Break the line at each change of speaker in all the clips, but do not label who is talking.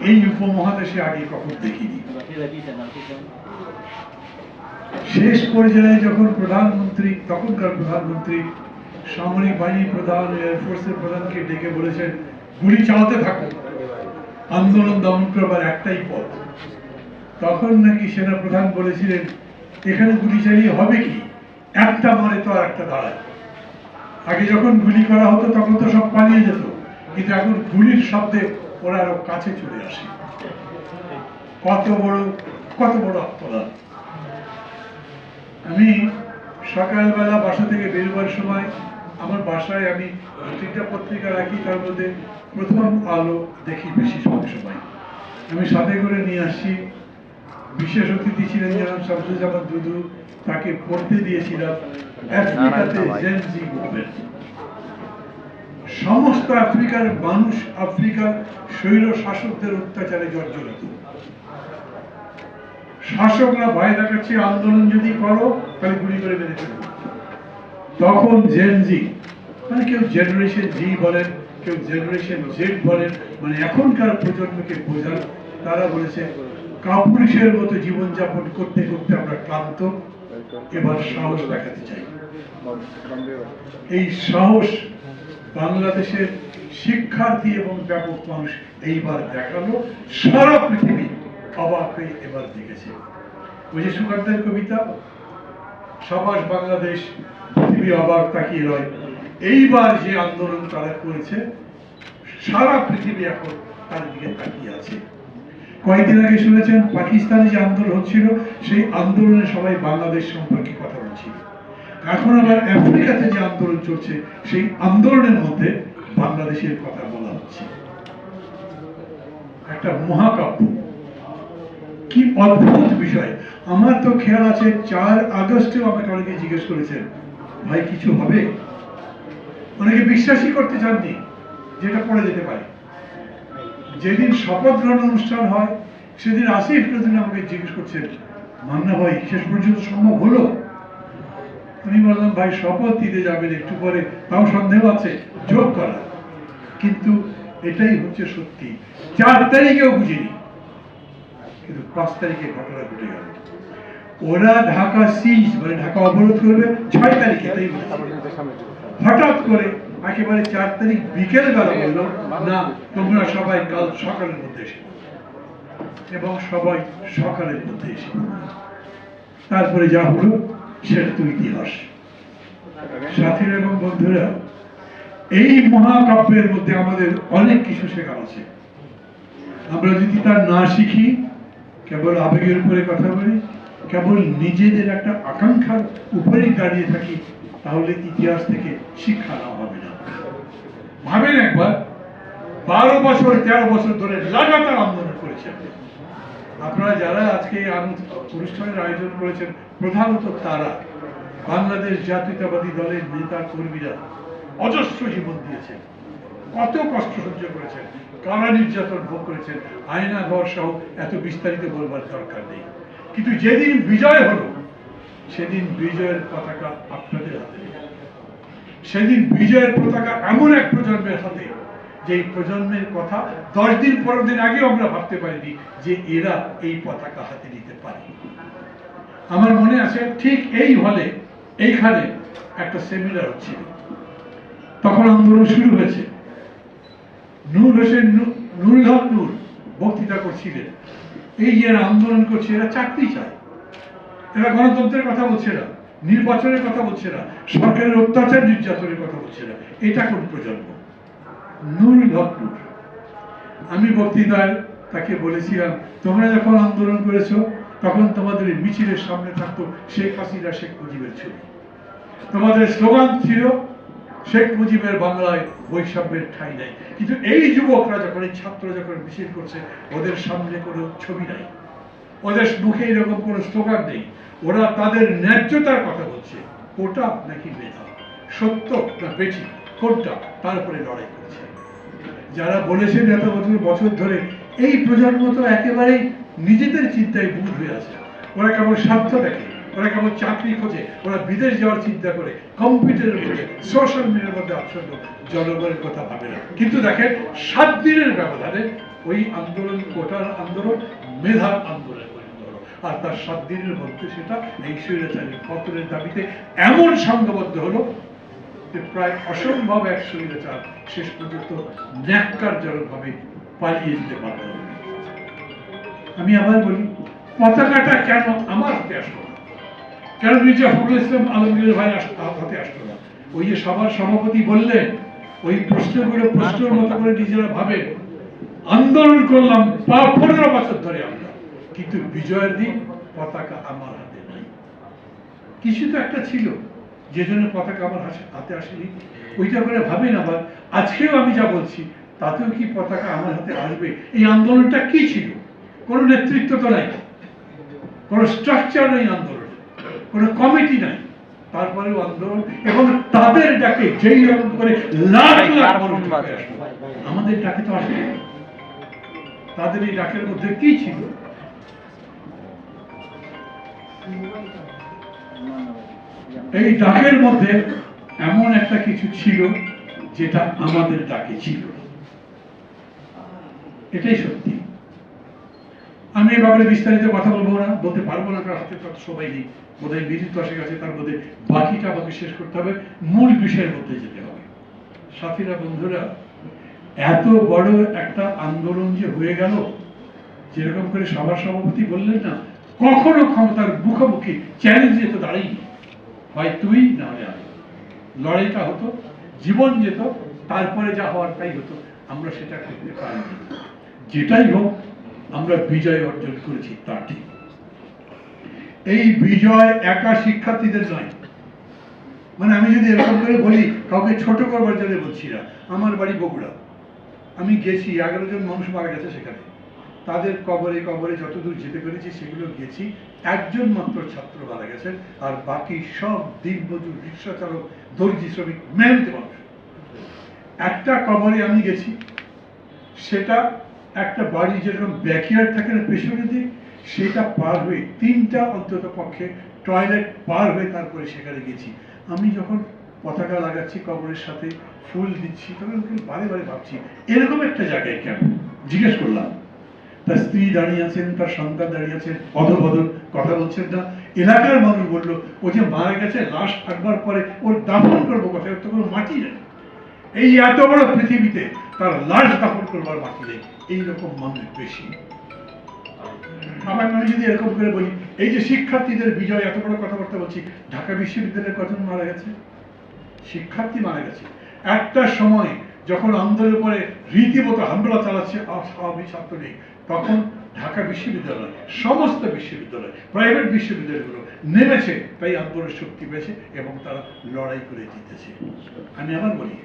এই উপমহাদেশে আগে কখন দেখিনি। শেষ পর্যায়ে যখন প্রধানমন্ত্রী, তখনকার প্রধানমন্ত্রী, সামরিক বাহিনী প্রধান এয়ারফোর্সের প্রধানকে ডেকে বলেছেন, গুলি চালাতে থাকো। আন্দোলন দমন করবার একটাই পথ। তখন নাকি সেনা প্রধান বলেছিলেন, এখানে গুলি চালিয়ে হবে কি? একটা মারে তো আর একটা দাঁড়ায়। আগে যখন গুলি করা হতো, তখন তো সব পালিয়ে যেত। কিন্তু এখন গুলির শব্দে ওরা আরও কাছে চলে আসে। কত বড় কত বড় আত্মদান আমি সকালবেলা বাসা থেকে বেরোবার সময় আমার বাসায় আমি তিনটা পত্রিকা রাখি তার মধ্যে প্রথম আলো দেখি বেশি সব সময়। আমি সাথে করে নিয়ে আসি। বিশেষ অতিথি ছিলেন জনাব শামসুজ্জামান দুদু তাকে পড়তে দিয়েছিলাম আফ্রিকাতে জেন জি মুভমেন্ট সমস্ত আফ্রিকার মানুষ আফ্রিকার স্বৈর শাসকদের অত্যাচারে জর্জরিত। শাসকরা ভয় দেখাচ্ছে আন্দোলন যদি করো, তাহলে গুলি করে মেরে ফেলব। তখন জেন জি মানে কেউ জেনারেশন জি বলেন, কেউ জেনারেশন জেড বলেন মানে এখনকার প্রজন্মকে বোঝান তারা বলেছে, কাপুরুষের মতো জীবনযাপন করতে করতে আমরা ক্লান্ত, এবার সাহস দেখাতে চাই। এই সাহস বাংলাদেশের শিক্ষার্থী এবং ব্যাপক মানুষ এইবার দেখাল। সারা পৃথিবী অবাক হয়ে এবার দেখেছে। ওই যে সুকান্তের কবিতা সমাজ বাংলাদেশ, পৃথিবী অবাক তাকিয়ে রয়। এইবার যে আন্দোলন তারা করেছে, সারা পৃথিবী এখন তার দিকে তাকিয়ে আছে। কয়েকদিন আগে শুনেছেন, পাকিস্তানে যে আন্দোলন হচ্ছিল, সেই আন্দোলনে সবাই বাংলাদেশ সম্পর্কে কথা বলছিল। এখন আবার আফ্রিকাতে যে আন্দোলন চলছে, সেই আন্দোলনের মধ্যে বাংলাদেশের কথা বলা হচ্ছে। একটা মহাকাব্য। কি অদ্ভুত বিষয়। আমার তো খেয়াল আছে, চার আগস্টেও আমাকে অনেকে জিজ্ঞেস করেছেন, ভাই, কিছু হবে? অনেকে বিশ্বাসই করতে চাননি যেটা পড়ে যেতে পারে। যেদিন শপথ গ্রহণ অনুষ্ঠান হয়, সেদিন আসিফ নজরুল আমাকে জিজ্ঞেস করছেন, মান্না ভাই, শেষ পর্যন্ত সম্ভব হলো? আমি বললাম, ভাই, শপথ দিতে যাবেন একটু পরে। তাও সন্দেহ আছে, যোগ করা। কিন্তু এটাই হচ্ছে সত্যি। চার তারিখেও বুঝিনি। কিন্তু পাঁচ তারিখে ঘটনা ঘটে গেল। ওরা ঢাকা সিজ মানে ঢাকা অবরোধ করবে, ছয় তারিখে, তাই হঠাৎ করে একেবারে চার তারিখ বিকেল বেলা বলল, না, তোমরা সবাই কাল সকালের মধ্যে এসে। এবং সবাই সকালের মধ্যে এসে। তারপরে যা হলো সেটা তো ইতিহাস। সাথীরা এবং বন্ধুরা এই মহাকাব্যের মধ্যে আমাদের অনেক কিছু শেখার আছে। আমরা যদি তার না শিখি কেবল আবেগের উপরে কথা বলি কেবল নিজেদের একটা আকাঙ্ক্ষার উপরেই দাঁড়িয়ে থাকি তাহলে ইতিহাস থেকে শিক্ষা নেওয়া হবে না। ভাবেন একবার বারো বছর তেরো বছর ধরে লাগাতার আন্দোলন করেছেন। আপনারা যারা আজকে অনুষ্ঠানের আয়োজন করেছেন, প্রধানত তারা বাংলাদেশ জাতীয়তাবাদী দলের নেতা কর্মীরা অজস্র জীবন দিয়েছেন। কত কষ্ট সহ্য করেছেন, কারা নির্যাতন ভোগ করেছেন, আয়না ঘর সহ এত বিস্তারিত বলবার দরকার নেই। কিন্তু যেদিন বিজয় হলো, সেদিন বিজয়ের পতাকা আপনাদের হাতে সেদিন বিজয়ের পতাকা এমন এক প্রজন্মের হাতে যে প্রজন্মের কথা দশ দিন, পনেরো দিন আগেও আমরা ভাবতে পারিনি যে এরা এই পতাকা হাতে নিতে পারে। আমার মনে আছে ঠিক এই হলে এইখানে একটা সেমিনার হচ্ছিল। তখন আন্দোলন শুরু হয়েছে। নূর হোসেন নূ- নুরুল হক নূর বক্তৃতা করছিলেন। এই যে এরা আন্দোলন করছে, এরা চাকরি চায়। এরা গণতন্ত্রের কথা বলছে না, নির্বাচনের কথা বলছে না, সরকারের অত্যাচার নির্যাতনের কথা বলছে না। এটা কোন প্রজন্ম? নুরুল হক আমি বক্তৃতায় তাকে বলেছিলাম, তোমরা যখন আন্দোলন করেছ, তখন তোমাদের মিছিলের সামনে থাকতো শেখ হাসিনা, শেখ মুজিবের ছবি। তোমাদের স্লোগান ছিল, শেখ মুজিবের বাংলায় বৈষম্যের ঠাঁই নাই। কিন্তু এই যুবকরা যখন, এই ছাত্র যখন মিছিল করছে, ওদের সামনে কোনো ছবি নাই। ওদের মুখে এরকম কোনো স্লোগান নেই। ওরা তাদের ন্যায্যতার কথা বলছে। ওটা নাকি মেধা সত্য না বেঠি? কোনটা? তার উপরে লড়াই করছে। যারা বলেছেন এত বছর বছর ধরে, এই প্রজন্ম তো একেবারেই নিজেদের চিন্তায় ভুল হয়ে আছে। ওরা কেমন স্বার্থ দেখে, ওরা কেমন চাকরি খোঁজে, ওরা বিদেশ যাওয়ার চিন্তা করে, কম্পিউটারের মধ্যে সোশ্যাল মিডিয়ার মধ্যে আচ্ছন্ন, জনগণের কথা ভাবে না। কিন্তু দেখেন, সাত দিনের ব্যবধানে ওই আন্দোলন, কোটার আন্দোলন, মেধার আন্দোলন। আর তার সাত দিনের মধ্যে সেটা এই স্বৈরাচারী পতনের দাবিতে এমন সংঘবদ্ধ হলো প্রায় অসম্ভব এক স্বৈরাচার শেষ পর্যন্ত ন্যাক্কারজনকভাবে পালিয়ে যেতে পারল। আমি আবার বলি, পতাকাটা কেন আমার হাতে আসলো না? কেন মির্জা ফখরুল ইসলাম আলমগীর ভাই হাতে আসলো না? ওই যে সবার সভাপতি বললেন ওই প্রশ্নগুলো প্রশ্নের মতো করে নিজেরা ভাবে, আন্দোলন করলাম পনেরো বছর ধরে আমরা। কিন্তু বিজয়ের দিন পতাকা আমার হাতে নাই। কিছু তো একটা ছিল। যে জন্য পতাকা আমার হাসে- হাতে আসেনি। ওইটা করে ভাবেন আবার। আজকেও আমি যা বলছি তাতেও কি পতাকা আমার হাতে আসবে? এই আন্দোলনটা কি ছিল? কোনো নেতৃত্ব তো নাই। কোনো স্ট্রাকচার নেই আন্দোলন। কোনো কমিটি নাই। তারপরেও আন্দোলন এবং তাদের ডাকে যেই রকম করে লাখ লাখ মানুষ আমাদের ডাকে তো আসে। তাদের এই ডাকের মধ্যে কি ছিল? এই ডাকের মধ্যে এমন একটা কিছু ছিল যেটা আমাদের ডাকে ছিল। এটাই সত্যি। আমি এ ব্যাপারে বিস্তারিত কথা বলব না, বলতে পারব না, কারণ হাতে সবাই নেই বোধহয় বিদ্যুৎ আসে গেছে তার মধ্যে বাকিটা আমাকে শেষ করতে হবে। মূল বিষয়ের মধ্যে যেতে হবে। সাথীরা, বন্ধুরা, এত বড় একটা আন্দোলন যে হয়ে গেল, যেরকম করে সভা সভাপতি বললেন না, কখনো ক্ষমতার মুখোমুখি চ্যালেঞ্জে তো দাঁড়াইনি হয় তুই না হয় আমি। লড়াইটা হতো, জীবন যেত, তারপরে যা হওয়ার তাই হতো। আমরা সেটা করতে পারিনি। যেটাই হোক, আমরা বিজয় অর্জন করেছি তা ঠিক। এই বিজয় একা শিক্ষার্থীদের নয়। মানে আমি যদি এরকম করে বলি, কাউকে ছোট করবার জন্য বলছি না। আমার বাড়ি বগুড়া। আমি গেছি, এগারো জন মানুষ মারা গেছে সেখানে। তাদের কবরে কবরে যতদূর যেতে পেরেছি সেগুলো গেছি। একজন মাত্র ছাত্র মারা গেছেন, আর বাকি সব দিনমজুর রিক্সা চালক দর্জি শ্রমিক মেহনতি মানুষ একটা কবরে আমি গেছি, সেটা একটা বাড়ি যেরকম ব্যাকইয়ার্ড থাকে না পেছনের দিক, সেটা পার হয়ে তিনটা অন্তত পক্ষে টয়লেট পার হয়ে তারপরে সেখানে গেছি। আমি যখন পতাকা লাগাচ্ছি কবরের সাথে, ফুল দিচ্ছি, তখন বারে বারে ভাবছি, এরকম একটা জায়গায় কেন? জিজ্ঞেস করলাম। তার স্ত্রী দাঁড়িয়ে আছেন, তার সন্তান দাঁড়িয়ে আছেন অধবদল কথা বলছেন না। এলাকার মানুষ বলল, ও যে মারা গেছে, লাশ থাকবার পরে ওর দাফন করব কোথায়? ওর তো কোনো মাটি নেই। এই এত বড় পৃথিবীতে তার লাশ দাফন করবার বাকি নেই। এইরকম মানুষ বেশি। আবার আমি যদি এরকম করে বলি, এই যে শিক্ষার্থীদের বিজয়, এত বড় কথাবার্তা বলছি, ঢাকা বিশ্ববিদ্যালয়ের কজন মারা গেছে? শিক্ষার্থী মারা গেছে। একটা সময় যখন আন্দোলনের পরে রীতিমতো হামলা চালাচ্ছে স্বাভাবী ছাত্রলীগ, তখন ঢাকা বিশ্ববিদ্যালয়, সমস্ত বিশ্ববিদ্যালয়, প্রাইভেট বিশ্ববিদ্যালয়গুলো নেমেছে। তাই আন্দোলনের শক্তি পেয়েছে এবং তারা লড়াই করে জিতেছে। আমি আবার বলি,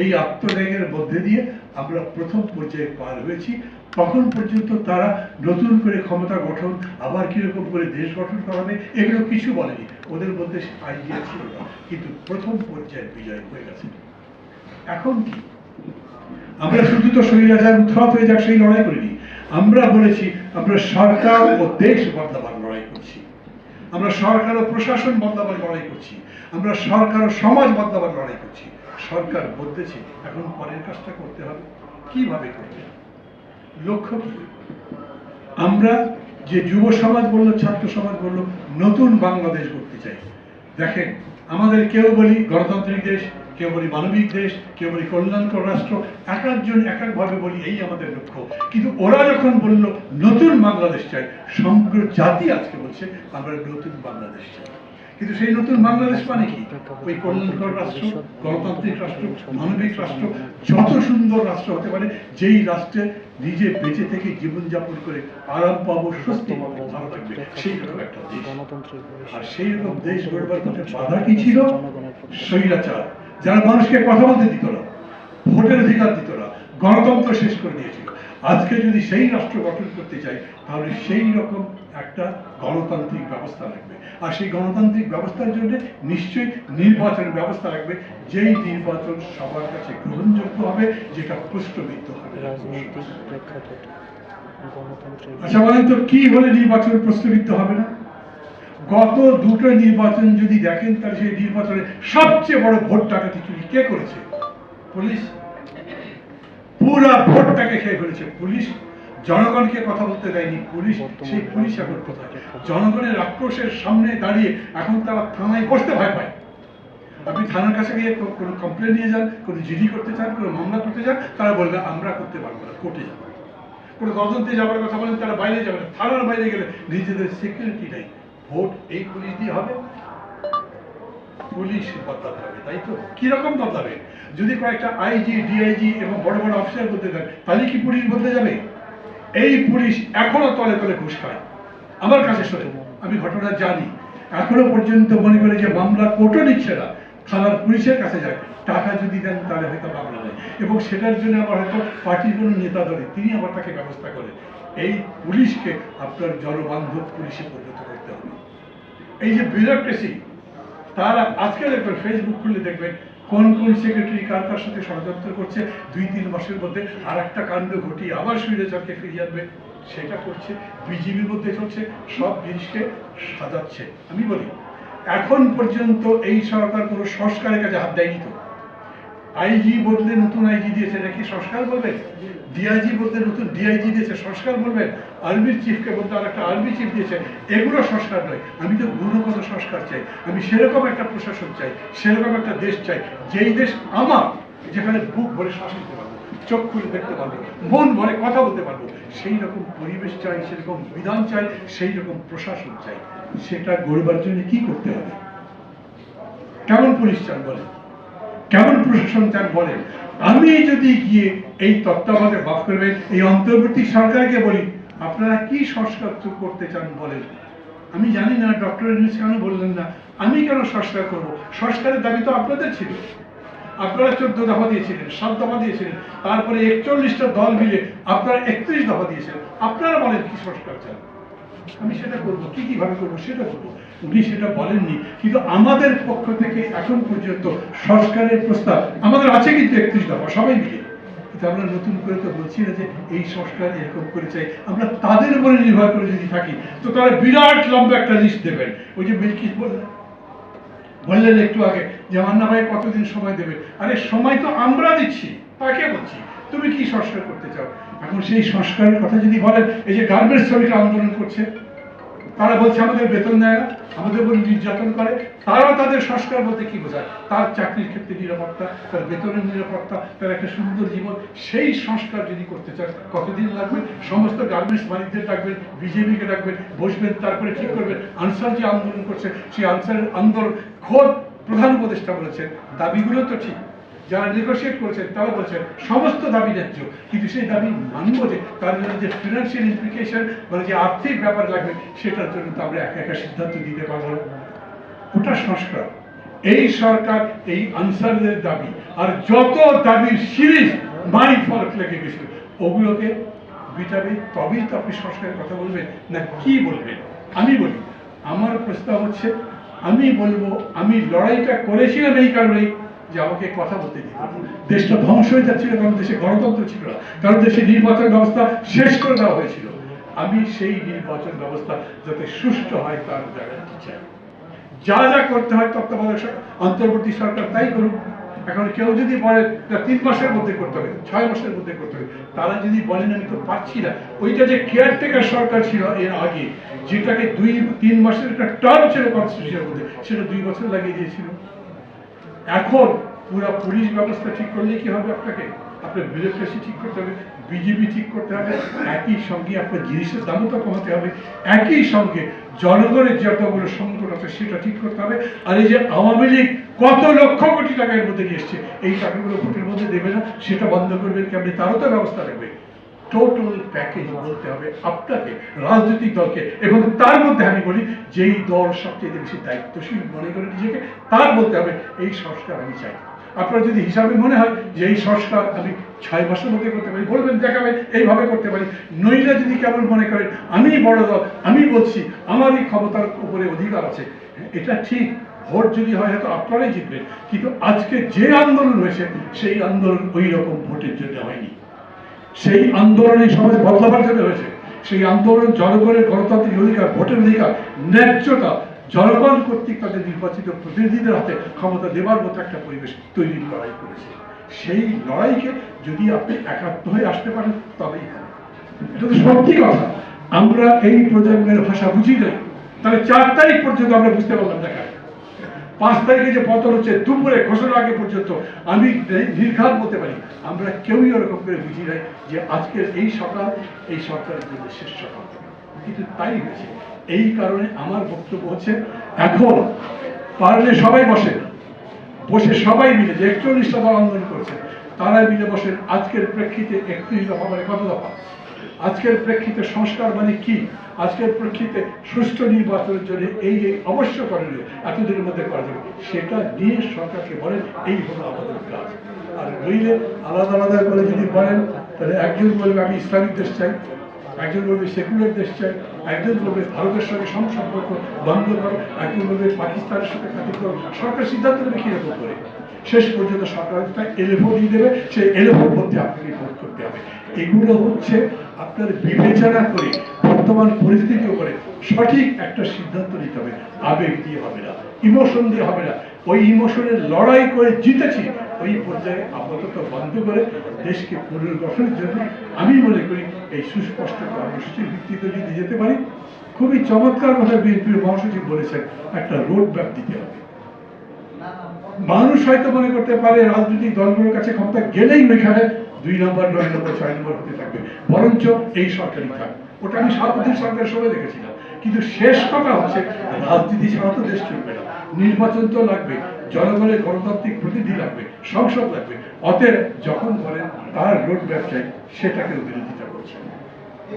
এই আত্মত্যাগের মধ্যে দিয়ে আমরা প্রথম পর্যায়ে পার হয়েছি। তখন পর্যন্ত তারা নতুন করে ক্ষমতা গঠন, আবার কীরকম করে দেশ গঠন করাবে এগুলো কিছু বলেনি। ওদের মধ্যে আইডিয়া ছিল না। কিন্তু প্রথম পর্যায়ে বিজয় হয়ে গেছে। এখন কি? আমরা শুধু তো স্বৈরাচার উৎখাত হয়ে যাক, সেই লড়াই করিনি। আমরা বলেছি, আমরা সরকার ও দেশ বদলাবার লড়াই করছি। আমরা সরকার ও প্রশাসন বদলাবার লড়াই করছি। আমরা সরকার ও সমাজ বদলাবার লড়াই করছি। সরকার বলতেছে, এখন পরের কাজটা করতে হবে। কীভাবে করতে হবে লক্ষ্য কি? আমরা যে যুব সমাজ বলল, ছাত্র সমাজ বলল, নতুন বাংলাদেশ করতে চাই। দেখেন, আমাদের কেউ বলি গণতান্ত্রিক দেশ কেউ বলি মানবিক দেশ, কেউ বলি কল্যাণকর রাষ্ট্র এক একজন এক একভাবে বলি এই আমাদের লক্ষ্য। কিন্তু ওরা যখন বলল, নতুন বাংলাদেশ চাই, সমগ্র জাতি আজকে বলছে, আমরা নতুন বাংলাদেশ চাই। কিন্তু সেই নতুন বাংলাদেশ মানে কি? ওই কল্যাণকর রাষ্ট্র, গণতান্ত্রিক রাষ্ট্র, মানবিক রাষ্ট্র, যত সুন্দর রাষ্ট্র হতে পারে, যেই রাষ্ট্রে নিজে বেঁচে থেকে জীবনযাপন করে আরাম পাবো, স্বস্তি পাবো, ভালো থাকবে, সেই রকম একটা দেশ। আর সেই রকম দেশ গড়বার পথে বাধা কি ছিল? স্বৈরাচার। যারা মানুষকে কথা বলতে দিত না ভোটের অধিকার দিত না গণতন্ত্র শেষ করে দিয়েছিল। আজকে যদি সেই রাষ্ট্র গঠন করতে চাই তাহলে সেই রকম একটা গণতান্ত্রিক ব্যবস্থা লাগবে। আর সেই গণতান্ত্রিক ব্যবস্থার জন্য নিশ্চয়ই নির্বাচন ব্যবস্থা লাগবে। যেই নির্বাচন সবার কাছে গ্রহণযোগ্য হবে যেটা প্রশ্নবিদ্ধ হবে। আচ্ছা বলেন তো কি হলে নির্বাচন প্রশ্নবিদ্ধ হবে না? গত দুটো নির্বাচন যদি দেখেন, তাহলে সেই নির্বাচনে সবচেয়ে বড় ভোট ডাকাতি চুরি কে করেছে? পুলিশ। পুরা ভোটটাকে খেয়ে ফেলেছে পুলিশ। জনগণকে কথা বলতে দেয়নি পুলিশ। সেই পুলিশ এখন কোথায়? জনগণের আক্রোশের সামনে দাঁড়িয়ে এখন তারা থানায় বসতে ভয় পায়। আপনি থানার কাছে গিয়ে কোনো কমপ্লেন নিয়ে যান, কোনো জিডি করতে চান, কোনো মামলা করতে চান, তারা বলবে, আমরা করতে পারব না, কোর্টে যাব। কোনো তদন্তে যাবার কথা বলেন, তারা বাইরে যাবে না। থানার বাইরে গেলে নিজেদের সিকিউরিটি নেই ভোট এই পুলিশ দিয়ে হবে? পুলিশ বদলাতে হবে, তাই তো? কীরকম বদলাবে? যদি কয়েকটা আইজি ডিআইজি এবং বড় বড় অফিসার বলতে দেন তাহলে কি পুলিশ বদলে যাবে? এই পুলিশ এখনও তলে তলে ঘুষ খায়। আমার কাছে শোনে আমি ঘটনা জানি। এখনও পর্যন্ত মনে করে যে মামলা কোর্টও নিচ্ছে না। থানার পুলিশের কাছে যায়। টাকা যদি দেন, তাহলে হয়তো মামলা নেয়। এবং সেটার জন্য আমার হয়তো পার্টির কোনো নেতা ধরে তিনি আবার তাকে ব্যবস্থা করেন। এই পুলিশকে আপনার জনবান্ধব পুলিশে পরিণত করতে হবে। এই যে বিউরোক্রেসি তারা আজকে দেখবেন ফেসবুক খুললে দেখবেন কোন কোন সেক্রেটারি কার কার সাথে ষড়যন্ত্র করছে, দুই তিন মাসের মধ্যে আর একটা কাণ্ড ঘটিয়ে আবার সুইরেচারকে ফিরিয়ে আনবে, সেটা করছে, বিজিবির মধ্যে চলছে, সব জিনিসকে সাজাচ্ছে। আমি বলি, এখন পর্যন্ত এই সরকার কোনো সংস্কারের কাছে হাত দেয়নি তো। আইজি বদলে নতুন আইজি দিয়েছে, এটা কি সংস্কার বলবেন ডিআইজি বদলে নতুন ডিআইজি দিয়েছে, সংস্কার বলবেন আর্মির চিফকে বলতে আর একটা আর্মি চিফ দিয়েছে, এগুলো সংস্কার নয়। আমি তো গুণগত সংস্কার চাই, আমি সেরকম একটা প্রশাসন চাই, সেরকম একটা দেশ চাই, যেই দেশ আমার, যেখানে বুক ভরে শ্বাস নিতে পারব, চোখ খুলে দেখতে পারব, মন ভরে কথা বলতে পারব, সেই রকম পরিবেশ চাই সেরকম বিধান চাই, সেই রকম প্রশাসন চাই। সেটা গড়বার জন্য কি করতে হবে? কেমন পুলিশ চান বলেন? কেমন প্রশাসন চান বলেন আমি যদি গিয়ে এই তত্ত্বাবধানে বাস করবেন, এই অন্তর্বর্তী সরকারকে বলি, আপনারা কি সংস্কার করতে চান বলেন? আমি জানি না, ডক্টর কেন বললেন না? আমি কেন সংস্কার করব? সংস্কারের দাবি তো আপনাদের ছিল। আপনারা চোদ্দ দফা দিয়েছিলেন, সাত দফা দিয়েছিলেন, তারপরে একচল্লিশটা দল মিলে আপনারা একত্রিশ দফা দিয়েছিলেন আপনারা বলেন কি সংস্কার চান? আমি সেটা করব, কি কীভাবে করব সেটা করব। উনি সেটা বলেননি, কিন্তু আমাদের পক্ষ থেকে এখন পর্যন্ত সংস্কারের প্রস্তাব, আমাদের আছে কিন্তু একত্রিশ দফা, সবাই মিলে। কিন্তু আমরা নতুন করে তো বলছি না যে এই সংস্কার এরকম করে চাই। আমরা তাদের উপরে নির্ভর করে যদি থাকি, তো তারা বিরাট লম্বা একটা লিস্ট দেবেন। ওই যে বিলকিস বললেন বললেন একটু আগে, যে মান্না ভাই কতদিন সময় দেবে? আরে, সময় তো আমরা দিচ্ছি, তাকে বলছি। তুমি কি সংস্কার করতে চাও? এখন সেই সংস্কারের কথা যদি বলেন, এই যে গার্মেন্টস শ্রমিকরা আন্দোলন করছে, তারা বলছে আমাদের বেতন দেয় না, আমাদের উপর নির্যাতন করে তারা তাদের সংস্কার বলতে কি বোঝায়? তার চাকরির ক্ষেত্রে নিরাপত্তা, তার বেতনের নিরাপত্তা, তার একটা সুন্দর জীবন, সেই সংস্কার যদি করতে চান, কতদিন লাগবে? সমস্ত গার্মেন্টস মালিকদের ডাকবেন, বিজেপিকে ডাকবেন, বসবেন, তারপরে ঠিক করবেন। আনসার যে আন্দোলন করছে, সেই আনসারের আন্দোলন খোদ প্রধান উপদেষ্টা বলেছেন, দাবিগুলো তো ঠিক। যারা নেগোসিয়েট করেছেন তারা বলছেন সমস্ত দাবি ন্যায্য। কিন্তু সেই দাবি মানব যে তার জন্য যে ফিনান্সিয়াল ইমপ্লিকেশন মানে যে আর্থিক ব্যাপার লাগবে, সেটার জন্য তো আমরা একা একা সিদ্ধান্ত দিতে পারব না। ওটা সংস্কার। এই সরকার, এই আনসারদের দাবি, আর যত দাবির সিরিজ মাই ফলক লেগে গেছিল ওগুলোকে বিটাবে তবেই তো আপনি সংস্কারের কথা বলবেন, না কি বলবেন? আমি বলি, আমার প্রস্তাব হচ্ছে, আমি বলব, আমি লড়াইটা করেছিলাম এই কারণেই যে আমাকে কথা বলতে দিত। দেশটা ধ্বংস হয়ে যাচ্ছিল, কারণ দেশে গণতন্ত্র ছিল না। কারণ দেশে নির্বাচন ব্যবস্থা শেষ করে দেওয়া হয়েছিল। আমি সেই নির্বাচন ব্যবস্থা যাতে সুষ্ঠু হয়, তার গ্যারান্টি চাই। যা যা করতে হয়, তত্ত্বাবধায়ক অন্তর্বর্তী সরকার তাই করুক। এখন কেউ যদি বলে তিন মাসের মধ্যে করতে হবে, ছয় মাসের মধ্যে করতে হবে। তারা যদি বলেন, আমি তো পারছি না। ওইটা যে কেয়ারটেকার সরকার ছিল এর আগে, যেটাকে দুই, তিন মাসের একটা টার্ম ছিল কনস্টিটিউশনের মধ্যে, সেটা দুই বছর লাগিয়ে দিয়েছিল। এখন পুরো পুলিশ ব্যবস্থা ঠিক করলে কি হবে আপনাকে? আপনার বিউরোক্রেসি ঠিক করতে হবে বিজেপি ঠিক করতে হবে, একই সঙ্গে আপনার জিনিসের দামও তো কমাতে হবে, একই সঙ্গে জনগণের যতগুলো সংকট আছে সেটা ঠিক করতে হবে, আর এই যে আওয়ামী লীগ কত লক্ষ কোটি টাকা এর মধ্যে নিয়ে এসছে, এই টাকাগুলো ভোটের মধ্যে দেবে না, সেটা বন্ধ করবেন কেমনি? তারও তো ব্যবস্থা লাগবে টোটাল প্যাকেজ বলতে হবে আপনাকে, রাজনৈতিক দলকে। এবং তার মধ্যে আমি বলি, যেই দল সবচেয়ে বেশি দায়িত্বশীল মনে করে নিজেকে, তার বলতে হবে এই সংস্কার আমি চাই। আপনার যদি হিসাবে মনে হয় যে এই সংস্কার আমি ছয় মাসের মধ্যে করতে পারি, বলবেন দেখাবেন এইভাবে করতে পারি। নইলে যদি কেমন মনে করেন, আমি বড় দল, আমি বলছি, আমারই ক্ষমতার উপরে অধিকার আছে। এটা ঠিক, ভোট যদি হয় হয়তো আপনারাই জিতবেন। কিন্তু আজকে যে আন্দোলন হয়েছে, সেই আন্দোলন ওই রকম ভোটের জন্য হয়নি। সেই আন্দোলনে সমাজ বদলাবার জন্য হয়েছে। সেই আন্দোলন জনগণের গণতান্ত্রিক অধিকার, ভোটের অধিকার, ন্যায্যতা, জনগণ কর্তৃক তাদের নির্বাচিত প্রতিনিধিদের হাতে ক্ষমতা দেওয়ার মতো একটা পরিবেশ তৈরির লড়াই করেছে। সেই লড়াইকে যদি আপনি একাত্ম হয়ে আসতে পারেন, তবেই হবে। সত্যি কথা, আমরা এই প্রজন্মের ভাষা বুঝি নাই তাহলে চার তারিখ পর্যন্ত আমরা বুঝতে পারলাম দেখা পাঁচ তারিখে যে পতন হচ্ছে, দুপুরে ঘোষণার আগে পর্যন্ত আমি নির্ঘাত বলতে পারি, আমরা কেউই ওরকম করে বুঝি নাই যে আজকের এই সকাল, এই সরকারের জন্য শেষ সকাল। কিন্তু তাই হয়েছে। এই কারণে আমার বক্তব্য হচ্ছে, এখন পারলে সবাই বসে বসে সবাই মিলে, যে একচল্লিশটা দল আন্দোলন করেছে তারা মিলে বসেন আজকের প্রেক্ষিতে একত্রিশ দফা মানে কত দফা? আজকের প্রেক্ষিতে সংস্কার মানে কি? আজকের প্রেক্ষিতে সুষ্ঠু নির্বাচনের জন্য এই এই অবশ্য করণীয় এতদিনের মধ্যে করা যাবে, সেটা নিয়ে সরকারকে বলেন, এই হলো আমাদের কাজ। আর নইলে আলাদা আলাদা করে যদি বলেন, তাহলে একজন বলবে আমি ইসলামিক দেশ চাই, একজন বলবে সেকুলার দেশ চাই, একজন বলবে ভারতের সঙ্গে সম্পর্ক বন্ধ করো একজন বলবে পাকিস্তানের সাথে সরকার সিদ্ধান্ত নেবে কীরকম করে। শেষ পর্যন্ত সরকার এলেভো দিয়ে দেবে, সেই এলেভোর মধ্যে আপনাকে ভোট করতে হবে। এগুলো হচ্ছে আপনার বিবেচনা করে, বর্তমান পরিস্থিতি উপরে সঠিক একটা সিদ্ধান্ত নিতে হবে। আবেগ দিয়ে হবে না ইমোশন দিয়ে হবে না। ওই ইমোশনের লড়াই করে জিতেছি, ওই পর্যায়ে আপাতত বন্ধ করে দেশকে পুনর্গঠনের জন্য আমি মনে করি এই সুস্পষ্ট কর্মসূচির ভিত্তিতে যদি যেতে পারি, খুবই চমৎকার কথা বিএনপির মহাসচিব বলেছেন, একটা রোড ম্যাপ দিতে হবে। মানুষ হয়তো মনে করতে পারে রাজনৈতিক দলগুলোর কাছে ক্ষমতা গেলেই ওইখানে দুই নম্বর, নয় নম্বর, ছয় নম্বর হতে থাকবে। বরঞ্চ এই সরকারই থাক। ওটা আমি সাতদিন সরকারের সময় দেখেছিলাম। কিন্তু শেষ কথা হচ্ছে, রাজনীতি ছাড়া তো দেশ চলবে না। নির্বাচন তো লাগবে, জনগণের গণতান্ত্রিক প্রতিনিধি লাগবে, সংসদ লাগবে। অতএব যখন বলেন তার রোড চাই সেটাকেও বিরোধিতা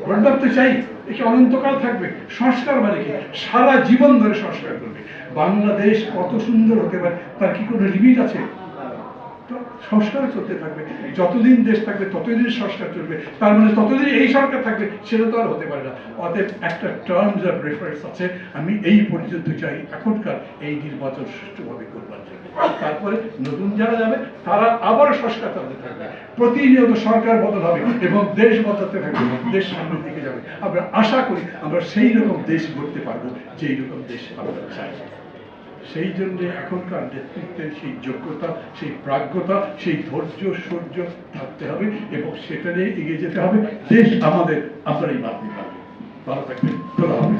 রোডম্যাপ চাই একে অনন্তকাল থাকবে, সংস্কার মানে কি সারা জীবন ধরে সংস্কার করবে। বাংলাদেশ কত সুন্দর হতে পারে, তার কি কোনো লিমিট আছে? সংস্কার চলতে থাকবে। যতদিন দেশ থাকবে, ততদিন সংস্কার চলবে। তার মানে ততদিন এই সরকার থাকবে, সেটা তো আর হতে পারে না। অতএব একটা টার্মস অফ রেফারেন্স আছে। আমি এই পর্যন্ত চাই, এখনকার এই নির্বাচন সুষ্ঠুভাবে করবার জন্য। তারপরে নতুন যারা যাবে, তারা আবার সংস্কার চালাতে থাকবে। প্রতিনিয়ত সরকার বদল হবে এবং দেশ বদলাতে থাকবে, দেশ সামনের দিকে যাবে। আমরা আশা করি আমরা সেই রকম দেশ গড়তে পারব, যেই রকম দেশ আমরা চাই। সেই জন্য এখনকার নেতৃত্বের সেই যোগ্যতা, সেই প্রাজ্ঞতা, সেই ধৈর্য, সূর্য থাকতে হবে এবং সেটা নিয়ে এগিয়ে যেতে হবে। দেশ আমাদের আমরাই বাঁধতে পারবে ভালো থাকবেন। খোলা হবে